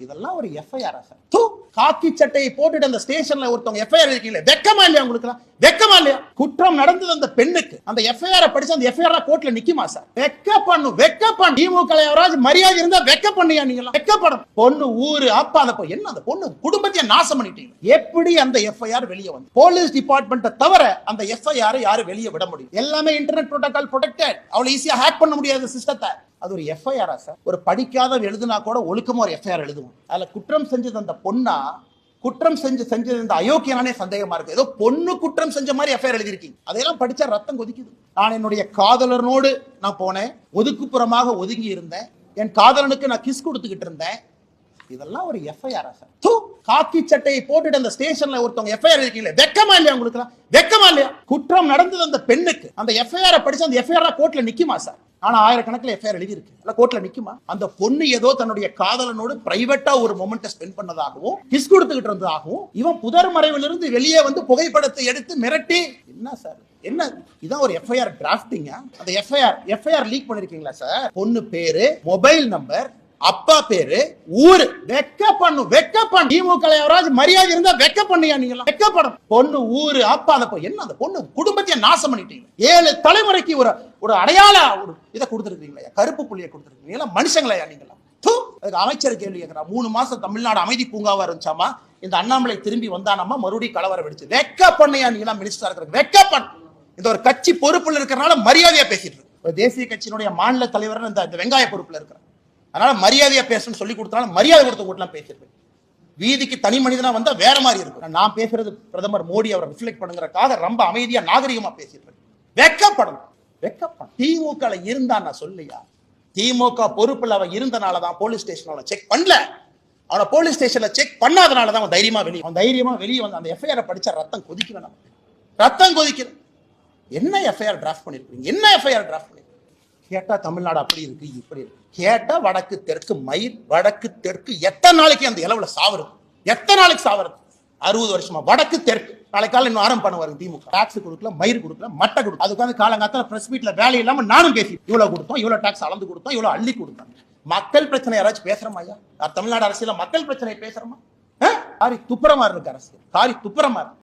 இதெல்லாம் ஒரு FIR sir. தூ காக்கி சட்டையை போட்டுட்டு அந்த ஸ்டேஷன்ல ஒருத்தவங்க எஃப்ஐஆர் இருக்கீங்களே வெக்கமா இல்லையா உங்களுக்கு வெக்கமா இல்லையா? குற்றம் நடந்தது அந்த பெண்ணுக்கு. அந்த எஃப்ஐஆர் படிச்சு அந்த எஃப்ஐஆர் கோர்ட்ல நிக்குமா சார்? வெக்க பண்ணு வெக்க பண்ணு திமுக யாராவது மரியாதை இருந்தா வெக்க பண்ணியா நீங்க வெக்கப்படும் பொண்ணு ஊரு அப்பா அந்த என்ன அந்த பொண்ணு? குடும்பத்தையே நாசம் பண்ணிட்டீங்க. எப்படி அந்த எஃப்ஐஆர் வெளியே வந்து? போலீஸ் டிபார்ட்மெண்ட்டை தவிர அந்த எஃப்ஐஆர் யாரும் வெளியே விட முடியும் எல்லாமே இன்டர்நெட் ப்ரோட்டோகால் ப்ரொடெக்டட் அவ்வளவு ஈஸியா ஹேக் பண்ண முடியாத சிஸ்டத்தை அது ஒரு எஃப்ஐஆரா சார்? ஒரு படிக்காத எழுதுனா கூட ஒழுக்கமாக ஒரு எஃப்ஐஆர் எழுதுவோம். அதில் குற்றம் செஞ்சது அந்த பொண்ணா குற்றம் செஞ்சு செஞ்சது இந்த அயோக்கியனானே சந்தேகமா இருக்கு. ஏதோ பொண்ணு குற்றம் செஞ்ச மாதிரி எஃப்ஐஆர் எழுதியிருக்கீங்க. அதையெல்லாம் படிச்சா ரத்தம் கொதிக்குது. நான் என்னுடைய காதலனோடு நான் போனேன். ஒதுக்குப்புறமாக ஒதுங்கி இருந்தேன். என் காதலனுக்கு நான் கிஸ் கொடுத்துக்கிட்டு இருந்தேன். இதெல்லாம் ஒரு எஃப்ஐஆர் சார் தூ காக்கி சட்டையை போட்டுட்டு அந்த ஸ்டேஷன்ல ஒருத்தவங்க எஃப்ஐஆர் இருக்கீங்களே வெக்கமா இல்லையா உங்களுக்கு வெக்கமா இல்லையா? குற்றம் நடந்தது அந்த பெண்ணுக்கு. அந்த எஃப்ஐஆர் படிச்சு அந்த எஃப்ஐஆர் கோர்ட்ல நிக்குமா சார் ஆனா ஆயிரக்கணக்கில் எஃப்ஐஆர் எழுதி இருக்கு இல்ல கோர்ட்ல நிக்குமா? அந்த பொண்ணு ஏதோ தன்னுடைய காதலனோடு பிரைவேட்டா ஒரு மொமெண்ட்டை ஸ்பெண்ட் பண்ணதாகவும் கிஸ் கொடுத்துக்கிட்டு இருந்ததாகவும் இவன் புதர் மறைவிலிருந்து வெளியே வந்து புகைப்படத்தை எடுத்து மிரட்டி என்ன சார் என்ன? இதான் ஒரு எஃப்ஐஆர் டிராஃப்டிங்க அந்த எஃப்ஐஆர் எஃப்ஐஆர் லீக் பண்ணிருக்கீங்களா சார் பொண்ணு பேரு மொபைல் நம்பர் அப்பா பேரு ஊரு. வெக்க பண்ணு வெக்க பண்ணு திமுக யாராவது மரியாதை இருந்தா வெக்க பண்ணியா நீங்க வெக்கப்படும் பொண்ணு ஊரு அப்பா அந்த என்ன அந்த பொண்ணு? குடும்பத்தையே நாசம் பண்ணிட்டீங்க ஏழு தலைமுறைக்கு ஒரு ஒரு அடையாள ஒரு இதை கொடுத்துருக்கீங்களா கருப்பு புள்ளியை கொடுத்துருக்கீங்களா மனுஷங்களையா நீங்களா அதுக்கு அமைச்சர் கேள்வி கேட்கிறான் மூணு மாசம் தமிழ்நாடு அமைதி பூங்காவா இருந்துச்சாமா? இந்த அண்ணாமலை திரும்பி வந்தானாமா? மறுபடியும் கலவரம் வெடிச்சு. வெக்க பண்ணையா நீங்களா மினிஸ்டரா இருக்கிற வெக்க பண்ண இந்த ஒரு கட்சி பொறுப்புல இருக்கிறனால மரியாதையா பேசிட்டு இருக்கு. தேசிய கட்சியினுடைய மாநில தலைவர் இந்த இந்த வெங்காய பொறுப்புல இருக்கிறார். அதனால மரியாதையா பேசணும்னு சொல்லி கொடுத்தனால மரியாதை கொடுத்த கூட்டலாம் பேசியிருப்பேன். வீதிக்கு தனி மனிதனா வந்தா வேற மாதிரி இருக்கும். நான் பேசுறது பிரதமர் மோடி அவரை ரிஃப்ளெக்ட் பண்ணுங்கிறக்காக ரொம்ப அமைதியா நாகரிகமா பேசியிருப்பேன். வெக்கப்படணும். வெக்கப்படும் திமுக இருந்தா நான் சொல்லியா? திமுக பொறுப்புல அவன் இருந்தனால தான் போலீஸ் ஸ்டேஷன் அவனை செக் பண்ணல. அவனை போலீஸ் ஸ்டேஷன்ல செக் பண்ணாதனால தான் அவன் தைரியமா வெளியே அவன் தைரியமா வெளியே வந்து அந்த எஃப்ஐஆர் படிச்சா ரத்தம் கொதிக்கல நமக்கு ரத்தம் கொதிக்கணும் என்ன எஃப்ஐஆர் டிராஃப்ட் பண்ணிருக்கீங்க? என்ன எஃப்ஐஆர் டிராஃப்ட் பண்ணி கேட்டால் தமிழ்நாடு அப்படி இருக்கு இப்படி இருக்கு. கேட்டால் வடக்கு தெற்கு மயிர் வடக்கு தெற்கு எத்தனை நாளைக்கு அந்த இளவில் சாவறது எத்தனை நாளைக்கு சாவறது அறுபது வருஷமா. வடக்கு தெற்கு. நாளைக்கால இன்னும் ஆரம்பம் பண்ணுவாங்க திமுக. டாக்ஸ் கொடுக்கல மயிர் கொடுக்கல மட்டை கொடுக்கல. அதுக்கு வந்து காலங்காத்தால ப்ரெஸ் மீட்ல வேலை இல்லாம நானும் பேசி இவ்வளவு கொடுத்தோம் இவ்வளவு டாக்ஸ் அளந்து கொடுத்தோம் இவ்வளவு அள்ளி கொடுத்தோம். மக்கள் பிரச்சனை யாராச்சும் பேசுறோமா ஐயா? நான் தமிழ்நாடு அரசியல மக்கள் பிரச்சனை பேசுறோமா? ஆ? காரி துப்புரமா இருக்கு அரசு காரி துப்புரமா இருக்கு